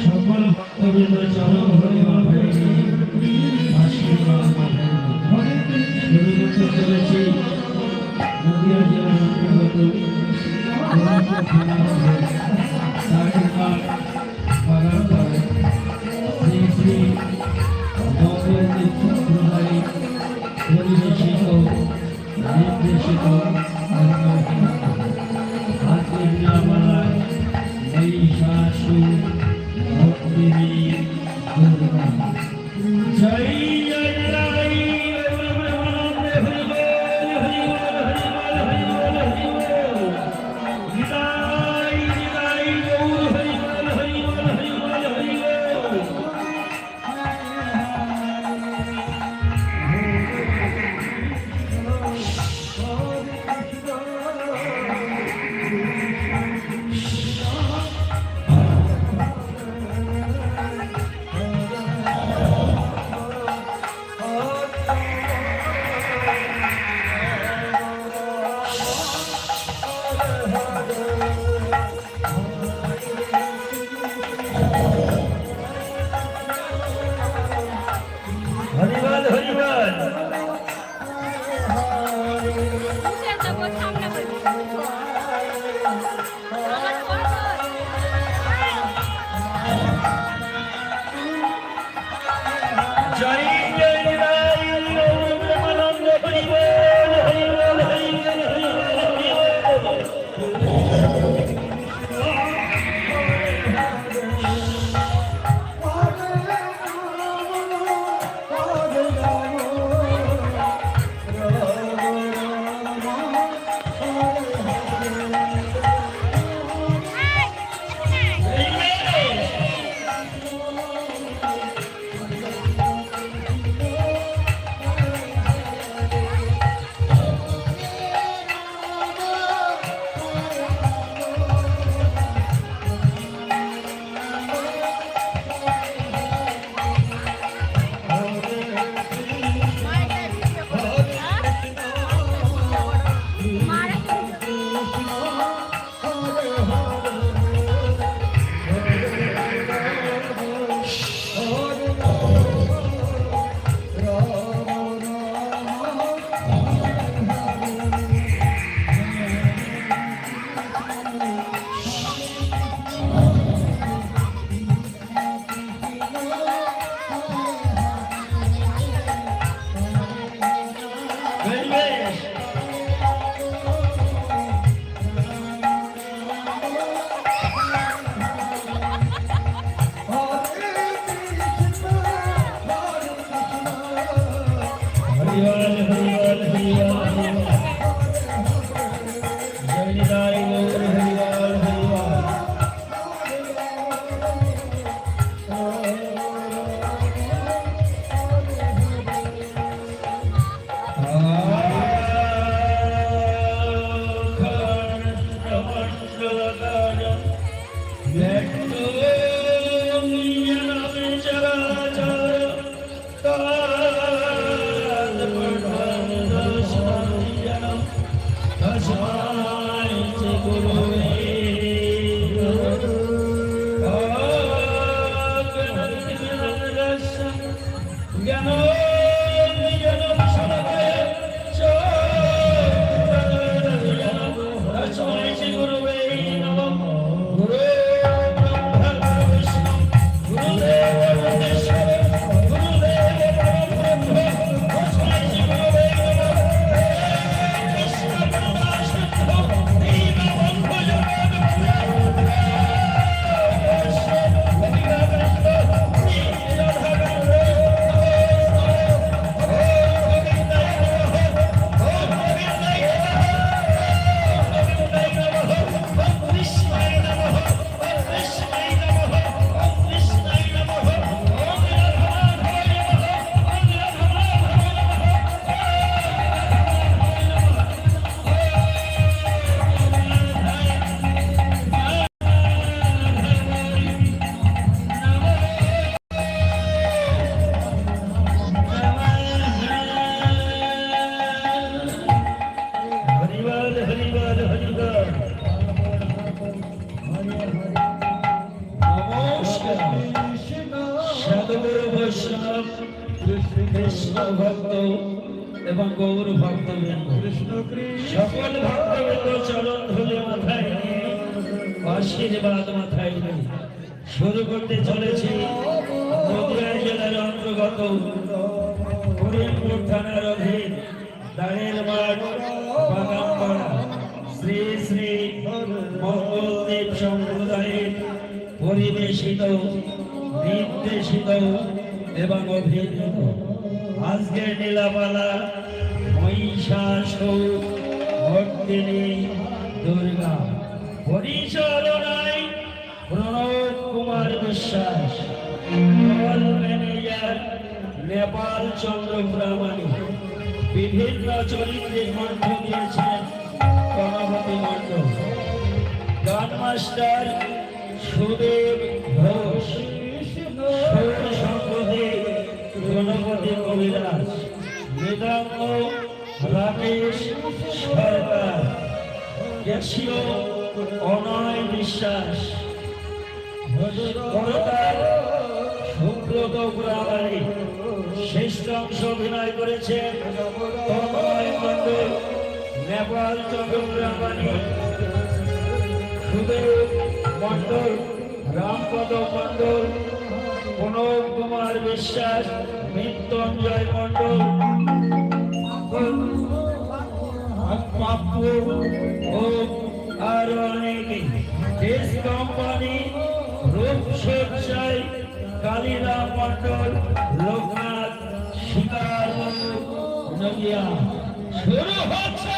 সকল ভক্তবৃন্দ পরিবেশিত, নির্দেশিত এবং অভিনীত আজকের নীলাপালা ভর্তিনী দুর্গা। পরিচালনায় প্রণব কুমার বিশ্বাস নেপাল চন্দ্র প্রামাণিক। বিভিন্ন চরিত্রে কণ্ঠ দিয়েছেন গণপতি মণ্ডল। গান মাস্টার সুদেব ঘোষ সুর সম্প্রতি গণপতি কবিরাজ রাকেশ সরকার ক্যাশিও অনয় বিশ্বাস করতাল সুব্রত পুরাবাড়ি শ্রেষ্ঠ অংশ অভিনয় করেছেন তন্ময় নেপাল চন্দ্র পুরাবাড়ি সুদেব মণ্ডল রামপদ মণ্ডল প্রণব কুমার বিশ্বাস, মৃত্যুঞ্জয় ও আরও অনেকে দেশ কোম্পানি, রূপসজ্জায় কালীরাম মণ্ডল লোকনাথ শিকার নদিয়া শুরু হচ্ছে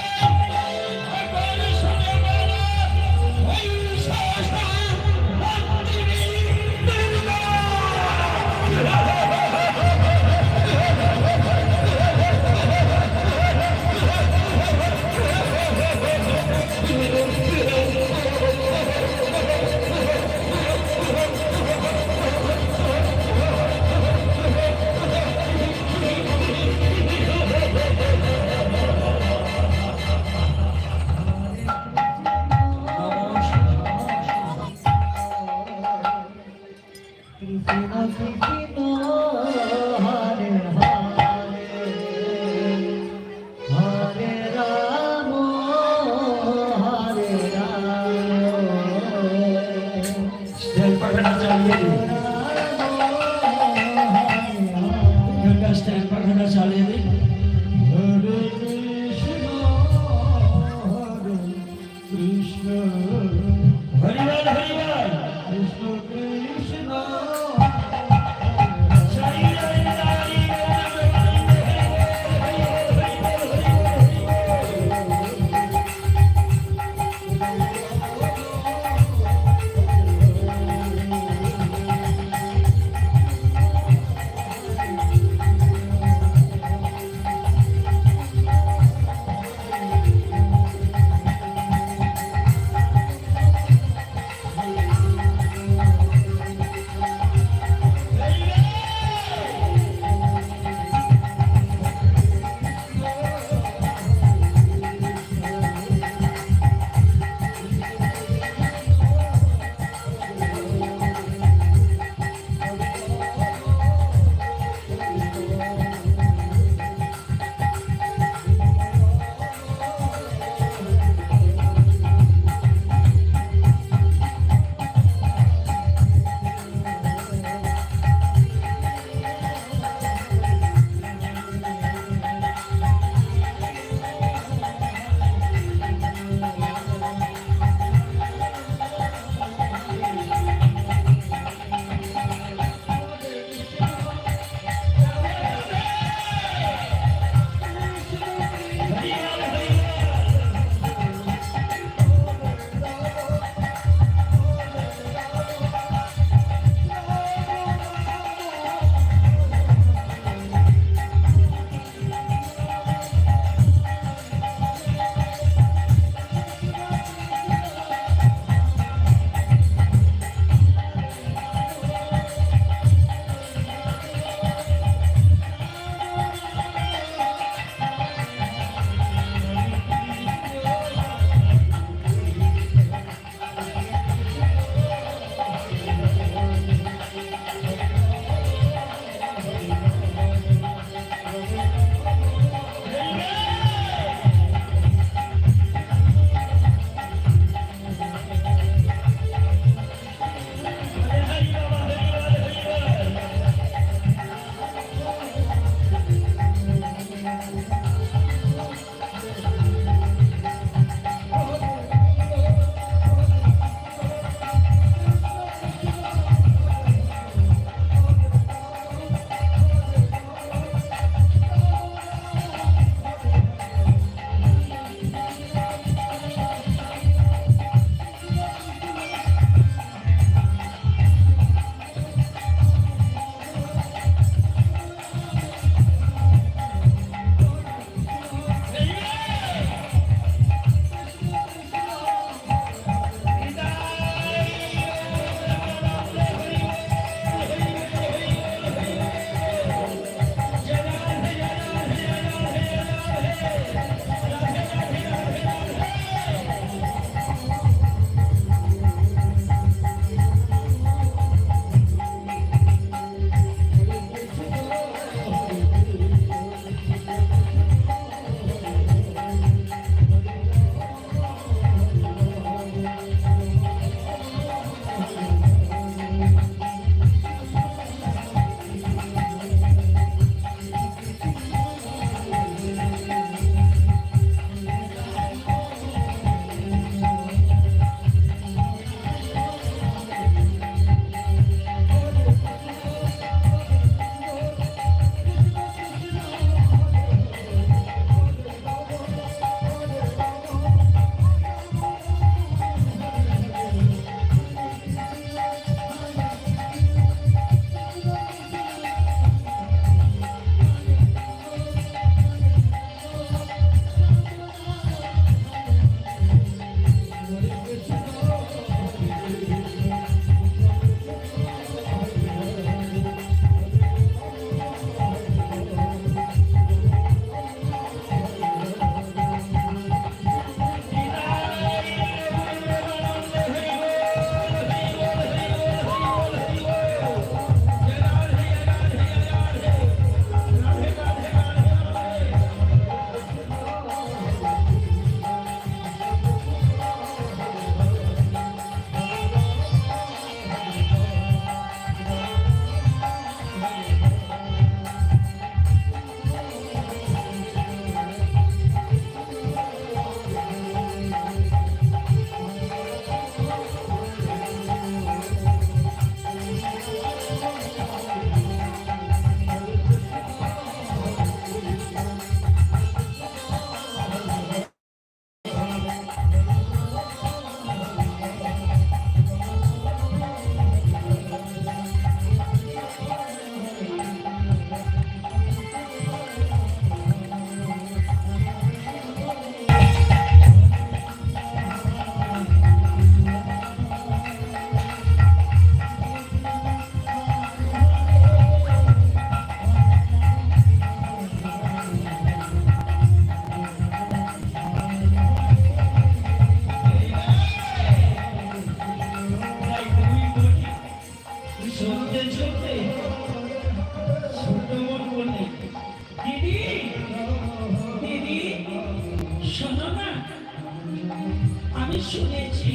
শুনেছি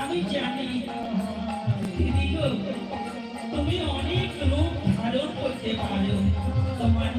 আমি জানি দিদি তুমি অনেক রূপ ধারণ করতে পারো। তোমার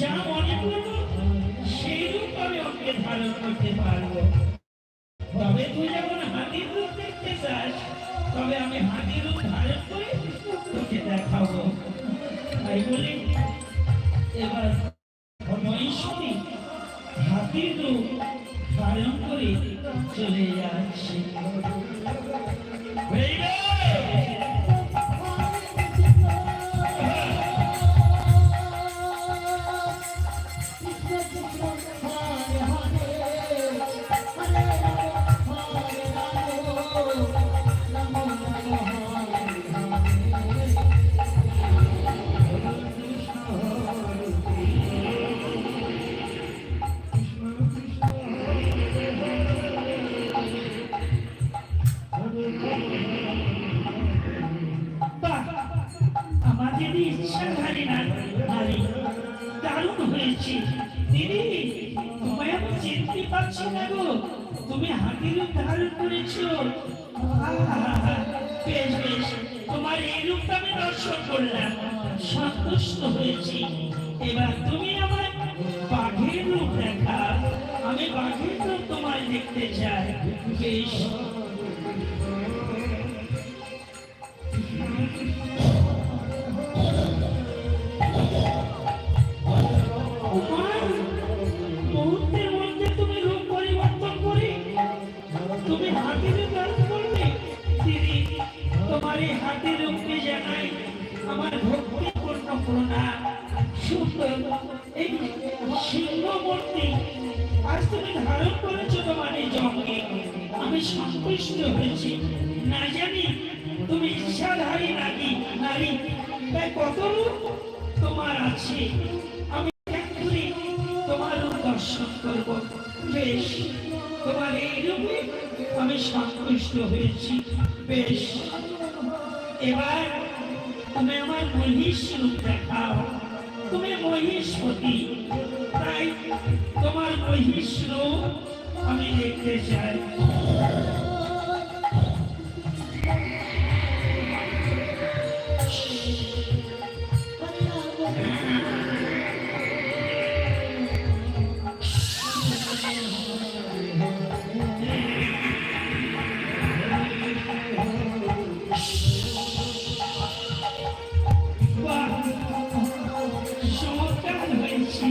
যা মনে করব সেইরূপ আমি অঙ্গে ধারণ করতে পারব। আমার যদি না নারী দারুণ হয়েছে। দিদি, তোমায় আমি চিনতে পারছি না গো। তুমি হাতির ধারণ করেছ! বেশ বেশ। তোমার এই রূপটা আমি দর্শন করলাম। সন্তুষ্ট হয়েছি। এবার তুমি আমার বাঘের রূপ দেখা আমি বাঘের রূপ তোমায় দেখতে চাই। বেশ। আমি সন্তুষ্ট হয়েছি। না জানি তুমি ইচ্ছাধারী নারী নারী। তাই কত রূপ তোমার আছে? আমি এক্ষুনি তোমার রূপ দর্শন করব। বেশ, তোমার এই রূপে আমি সন্তুষ্ট হয়েছি। বেশ, এবার তুমি আমার মহিষ রূপ দেখাও। তুমি মহিষপতি তাই তোমার মহিষ রূপ আমি দেখতে চাই বাহ! চমৎকার হয়েছে।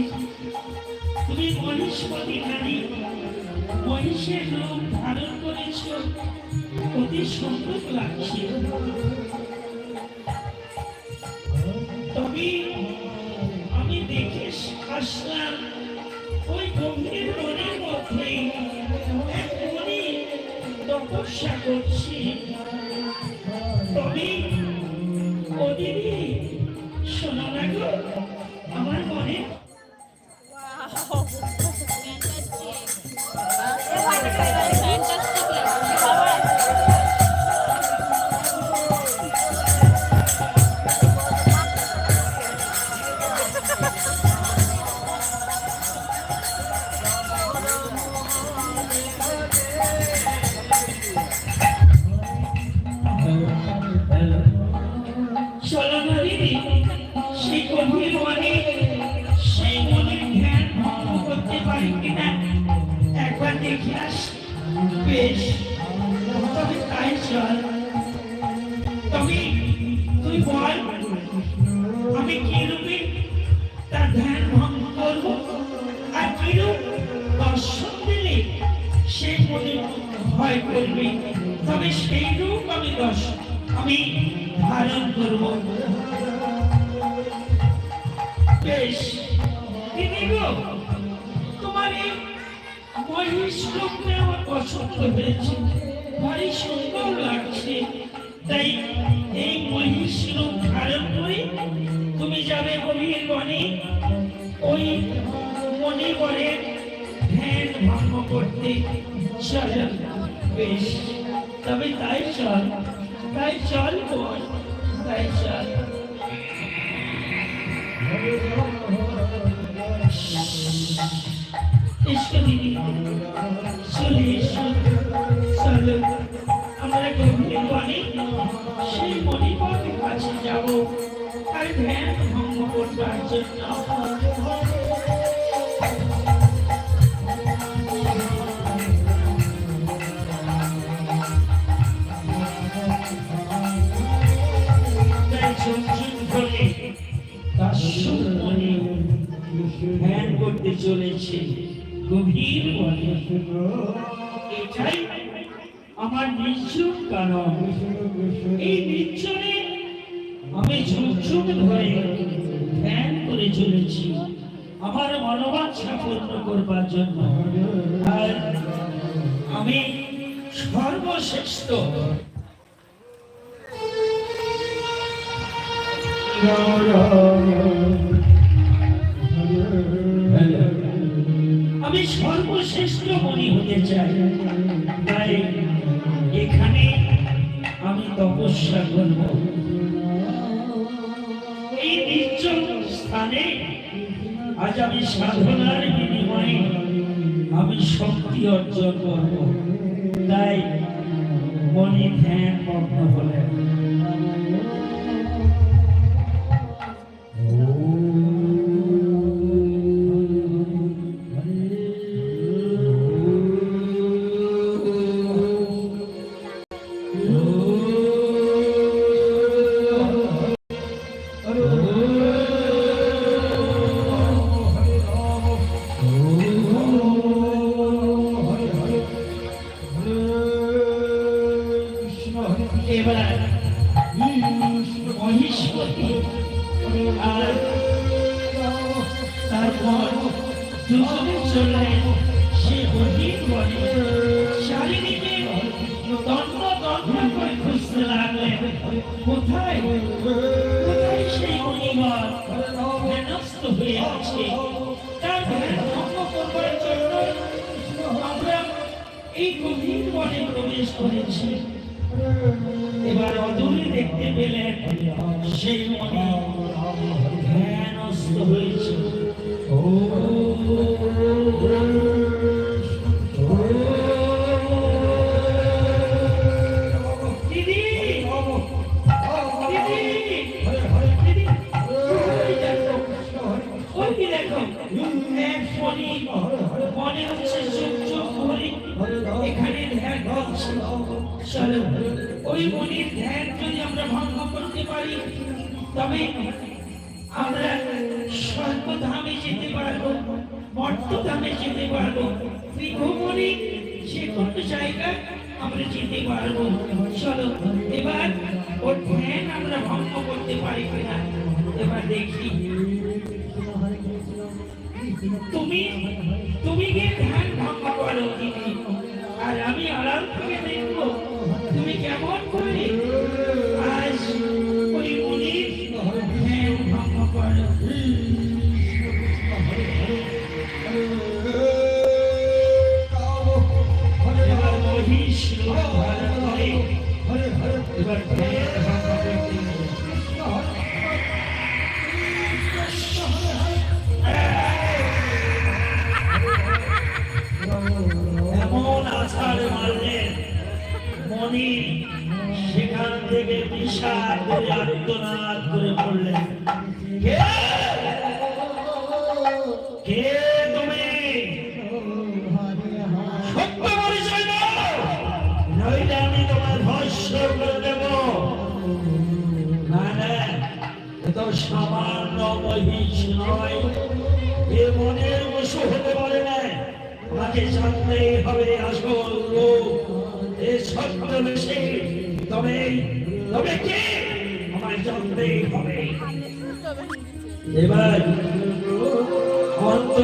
তুমি মহিষপতি নারী মহিষের রূপ ধারণ করেছ, অতি সুন্দর লাগছে। তবে আমি দেখে আসলাম, ওই গম্ভীর মনের মধ্যে এক মনি তপস্যা করছি। চলো না সেই গভীর মনে সেই মনের ধ্যান ভঙ্গ করতে পারি কিনা? একবার দেখে বেশ, তবে তাই চল। তবে তুই বল, আমি কি রূপে তার ধ্যান ভঙ্গ করব? আর কি দর্শন দিলে সে মনে ভয় করবে? তবে সেই রূপ আমি দর্শন আমি ধারণ করব বেশ দিদি গো তোমার এই মহিষ লোকটা আমার পছন্দ হয়েছে। ভারী সুন্দর লাগছে। তাই এই মহিষ লোক ধারণ করে তুমি যাবে গভীর বনে। ওই মনে করে ধ্যান ভঙ্গ করতে। চল। বেশ, তবে তাই চল। তাই চল বল তাই চল। আমরা গভীর বনে, সেই মণিপথের কাছে যাব। আর ধ্যান ভঙ্গ করবার জন্য। ধ্যান করতে চলেছে। গভীর আমার নিশ্চুম কারণ। এই নিশ্চনে আমি ঝুমঝুম ধরে ধ্যান করে চলেছি। আমার মনোবাঞ্ছা পূর্ণ করবার জন্য। আমি সর্বশ্রেষ্ঠ। আমি মনি চাই। তাই এখানে আমি তপস্যা করব। এই নির্জন স্থানে আজ আমি সাধনার বিনিময়ে আমি শক্তি অর্জন করব। তাই মনে ধ্যান মগ্ন হলেন। চলো, ওই মনির ধ্যান যদি আমরা ভঙ্গ করতে পারি, তবে আমরা স্বর্গধামে যেতে পারব, মর্তধামে যেতে পারব, ত্রিভুবনে যে কোনো জায়গায় আমরা যেতে পারব। চলো, এবার ওর ধ্যান আমরা ভঙ্গ করতে পারি কিনা, এবার দেখি। তুমি তুমি গিয়ে ধ্যান ভঙ্গ করো আর আমি আড়াল থেকে দেখব তুমি কেমন করে? আজ ওই মনির ভঙ্গ করো।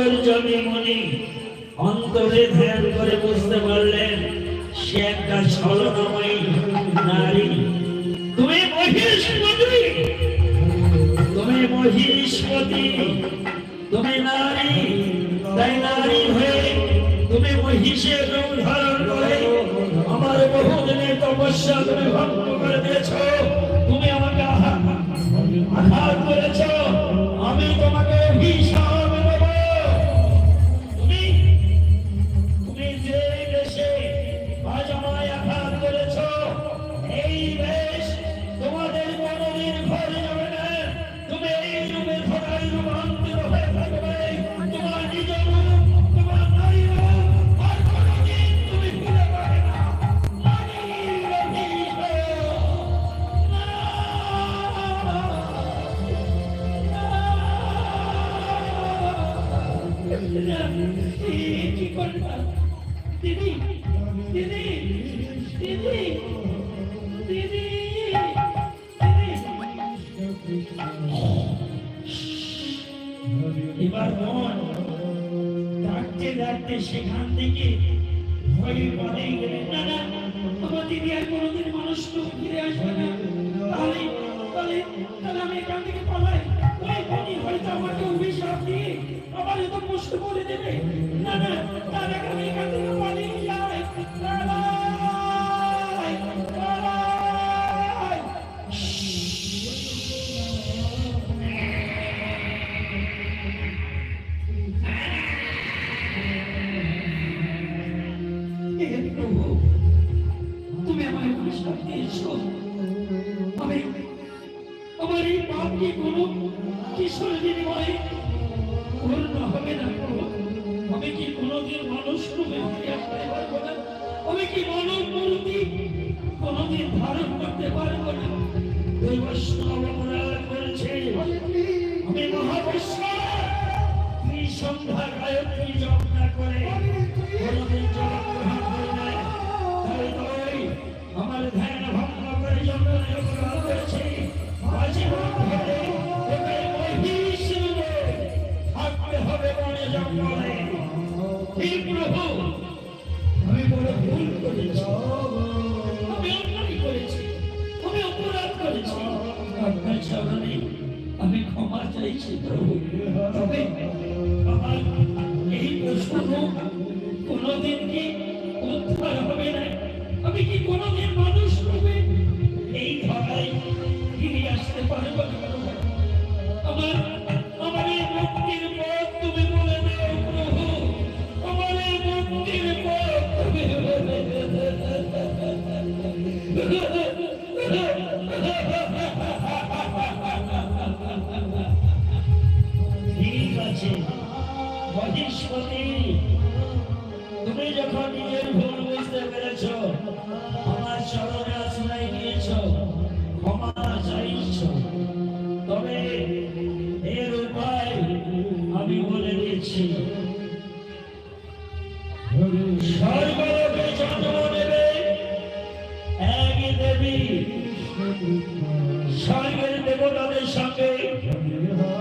অন্তর্জমী মনি অন্তরে ধ্যান করে বুঝতে পারলেন, সে একটা ছলনাময়ী নারী। তুমি মহিষপতি তুমি মহিষপতি, তুমি নারী, তাই নারী হয়ে তুমি মহিষের রূপ ধারণ করে আমার বহুদিনের তপস্যা তুমি ভঙ্গ করে দিয়েছ। কি করবা দিদি এবার মন ডাকতে ডাকতে সেখান থেকে ভয়ে পড়ে গেলেন। না না দিদি আর কোনোদিন মানুষ রূপ ফিরে আসবে না। তাহলে তুমি আমায় অভিশাপ দিয়েছ আমি আমার এই পাপ কি কোনো কিশোর না প্রভু আমি কি কোনোদিন মানুষ রূপে আমি কি মানব মূর্তি কোনোদিন ধারণ করতে পারব না? ওই বৈষ্ণব অপরাধ করেছে আমি মহাবৈষ্ণব সন্ধ্যা গায়ত্রী জপ করে কোনোদিন ভুল করেছি আমি অন্যায় করেছি। আমি অপরাধ করেছি। আপনার চরণে আমি ক্ষমা চাইছি তবে আমার এই প্রশ্ন কোনোদিন কি উদ্ধার হবে না।